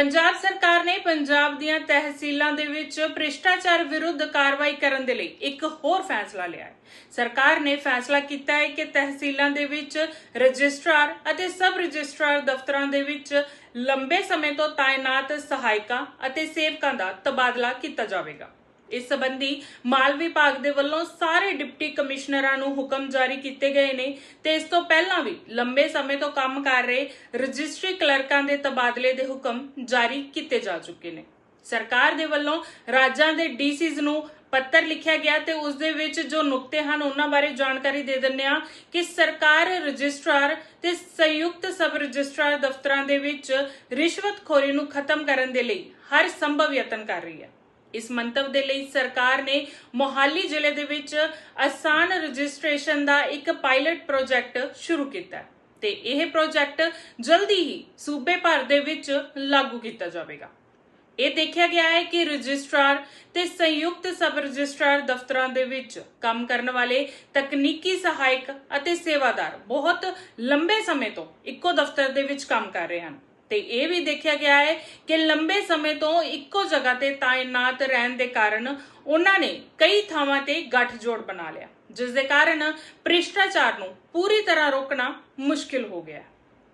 ਪੰਜਾਬ ਸਰਕਾਰ ਨੇ ਪੰਜਾਬ ਦੀਆਂ ਤਹਿਸੀਲਾਂ ਦੇ ਵਿੱਚ ਭ੍ਰਿਸ਼ਟਾਚਾਰ ਵਿਰੁੱਧ ਕਾਰਵਾਈ ਕਰਨ ਦੇ ਲਈ ਇੱਕ ਹੋਰ ਫੈਸਲਾ ਲਿਆ ਹੈ। ਸਰਕਾਰ ਨੇ ਫੈਸਲਾ ਕੀਤਾ ਹੈ ਕਿ ਤਹਿਸੀਲਾਂ ਦੇ ਵਿੱਚ ਰਜਿਸਟਰਾਰ ਅਤੇ ਸਬ ਰਜਿਸਟਰਾਰ ਦਫ਼ਤਰਾਂ ਦੇ ਵਿੱਚ ਲੰਬੇ ਸਮੇਂ ਤੋਂ ਤਾਇਨਾਤ ਸਹਾਇਕਾਂ ਅਤੇ ਸੇਵਕਾਂ ਦਾ ਤਬਾਦਲਾ ਕੀਤਾ ਜਾਵੇਗਾ। ਇਸ ਸੰਬੰਧੀ ਮਾਲ ਵਿਭਾਗ ਦੇ ਵੱਲੋਂ ਸਾਰੇ ਡਿਪਟੀ ਕਮਿਸ਼ਨਰਾਂ ਨੂੰ ਹੁਕਮ ਜਾਰੀ ਕੀਤੇ ਗਏ ਨੇ ਤੇ ਇਸ ਤੋਂ ਪਹਿਲਾਂ ਵੀ ਲੰਬੇ ਸਮੇਂ ਤੋਂ ਕੰਮ ਕਰ ਰਹੇ ਰਜਿਸਟਰੀ ਕਲਰਕਾਂ ਦੇ ਤਬਾਦਲੇ ਦੇ ਹੁਕਮ ਜਾਰੀ ਕੀਤੇ ਜਾ ਚੁੱਕੇ ਨੇ। ਸਰਕਾਰ ਦੇ ਵੱਲੋਂ ਰਾਜਾਂ ਦੇ ਡੀਸੀਜ਼ ਨੂੰ ਪੱਤਰ ਲਿਖਿਆ ਗਿਆ ਤੇ ਉਸ ਦੇ ਵਿੱਚ ਜੋ ਨੁਕਤੇ ਹਨ ਉਹਨਾਂ ਬਾਰੇ ਜਾਣਕਾਰੀ ਦੇ ਦਿੰਨੇ ਆ ਕਿ ਸਰਕਾਰ ਰਜਿਸਟਰਾਰ ਤੇ ਸੰਯੁਕਤ ਸਬ ਰਜਿਸਟਰਾਰ ਦਫ਼ਤਰਾਂ ਦੇ ਵਿੱਚ ਰਿਸ਼ਵਤਖੋਰੀ ਨੂੰ ਖਤਮ ਕਰਨ ਦੇ ਲਈ ਹਰ ਸੰਭਵ ਯਤਨ ਕਰ ਰਹੀ ਹੈ। ਇਸ ਮੰਤਵ ਦੇ ਲਈ ਸਰਕਾਰ ਨੇ ਮੋਹਾਲੀ ਜ਼ਿਲ੍ਹੇ ਦੇ ਵਿੱਚ ਆਸਾਨ ਰਜਿਸਟ੍ਰੇਸ਼ਨ ਦਾ ਇੱਕ ਪਾਇਲਟ ਪ੍ਰੋਜੈਕਟ ਸ਼ੁਰੂ ਕੀਤਾ ਹੈ ਤੇ ਇਹ ਪ੍ਰੋਜੈਕਟ ਜਲਦੀ ਹੀ ਸੂਬੇ ਭਰ ਦੇ ਵਿੱਚ ਲਾਗੂ ਕੀਤਾ ਜਾਵੇਗਾ। ਇਹ ਦੇਖਿਆ ਗਿਆ ਹੈ ਕਿ ਰਜਿਸਟਰਾਰ ਤੇ ਸੰਯੁਕਤ ਸਬ ਰਜਿਸਟਰਾਰ ਦਫ਼ਤਰਾਂ ਦੇ ਵਿੱਚ ਕੰਮ ਕਰਨ ਵਾਲੇ ਤਕਨੀਕੀ ਸਹਾਇਕ ਅਤੇ ਸੇਵਾਦਾਰ ਬਹੁਤ ਲੰਬੇ ਸਮੇਂ ਤੋਂ ਇੱਕੋ ਦਫ਼ਤਰ ਦੇ ਵਿੱਚ ਕੰਮ ਕਰ ਰਹੇ ਹਨ। ਤੇ ਇਹ ਵੀ ਦੇਖਿਆ ਗਿਆ ਹੈ ਕਿ ਲੰਬੇ ਸਮੇਂ ਤੋਂ ਇੱਕੋ ਜਗ੍ਹਾ ਤੇ ਤਾਇਨਾਤ ਰਹਿਣ ਦੇ ਕਾਰਨ ਉਹਨਾਂ ਨੇ ਕਈ ਥਾਵਾਂ ਤੇ ਗੱਠਜੋੜ ਬਣਾ ਲਿਆ, ਜਿਸ ਦੇ ਕਾਰਨ ਭ੍ਰਿਸ਼ਟਾਚਾਰ ਨੂੰ ਪੂਰੀ ਤਰ੍ਹਾਂ ਰੋਕਣਾ ਮੁਸ਼ਕਿਲ ਹੋ ਗਿਆ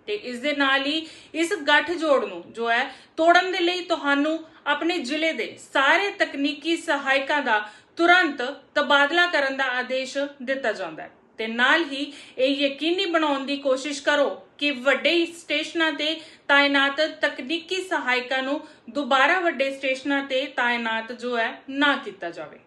ਤੇ ਇਸ ਦੇ ਨਾਲ ਹੀ ਇਸ ਗੱਠਜੋੜ ਨੂੰ ਜੋ ਹੈ ਤੋੜਨ ਦੇ ਲਈ ਤੁਹਾਨੂੰ ਆਪਣੇ ਜ਼ਿਲ੍ਹੇ ਦੇ ਸਾਰੇ ਤਕਨੀਕੀ ਸਹਾਇਕਾਂ ਦਾ ਤੁਰੰਤ ਤਬਾਦਲਾ ਕਰਨ ਦਾ ਆਦੇਸ਼ ਦਿੱਤਾ ਜਾਂਦਾ ਹੈ। ਤੇ ਨਾਲ ਹੀ ਇਹ ਯਕੀਨੀ ਬਣਾਉਣ ਦੀ ਕੋਸ਼ਿਸ਼ ਕਰੋ ਕਿ ਵੱਡੇ ਸਟੇਸ਼ਨਾਂ ਤੇ ਤਾਇਨਾਤ ਤਕਨੀਕੀ ਸਹਾਇਕਾਂ ਨੂੰ ਦੁਬਾਰਾ ਵੱਡੇ ਸਟੇਸ਼ਨਾਂ ਤੇ ਤਾਇਨਾਤ ਜੋ ਹੈ ਨਾ ਕੀਤਾ ਜਾਵੇ।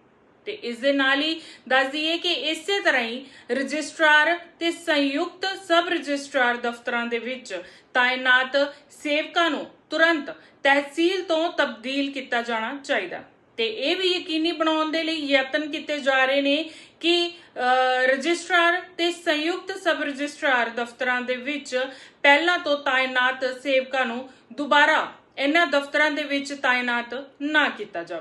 ਤੇ ਇਸ ਦੇ ਨਾਲ ਹੀ ਦੱਸ ਦਈਏ ਕਿ ਇਸੇ ਤਰ੍ਹਾਂ ਹੀ ਰਜਿਸਟਰਾਰ ਤੇ ਸੰਯੁਕਤ ਸਬ ਰਜਿਸਟਰਾਰ ਦਫ਼ਤਰਾਂ ਦੇ ਵਿੱਚ ਤਾਇਨਾਤ ਸੇਵਕਾਂ ਨੂੰ ਤੁਰੰਤ ਤਹਿਸੀਲ ਤੋਂ ਤਬਦੀਲ ਕੀਤਾ ਜਾਣਾ ਚਾਹੀਦਾ। ਤੇ ਇਹ ਵੀ ਯਕੀਨੀ ਬਣਾਉਣ ਦੇ ਲਈ ਯਤਨ ਕੀਤੇ ਜਾ ਰਹੇ ਨੇ ਕਿ ਰਜਿਸਟਰਾਰ ਤੇ ਸੰਯੁਕਤ ਸਬ ਰਜਿਸਟਰਾਰ ਦਫ਼ਤਰਾਂ ਦੇ ਵਿੱਚ ਪਹਿਲਾਂ ਤੋਂ ਤਾਇਨਾਤ ਸੇਵਕਾਂ ਨੂੰ ਦੁਬਾਰਾ ਇਹਨਾਂ ਦਫ਼ਤਰਾਂ ਦੇ ਵਿੱਚ ਤਾਇਨਾਤ ਨਾ ਕੀਤਾ ਜਾਵੇ।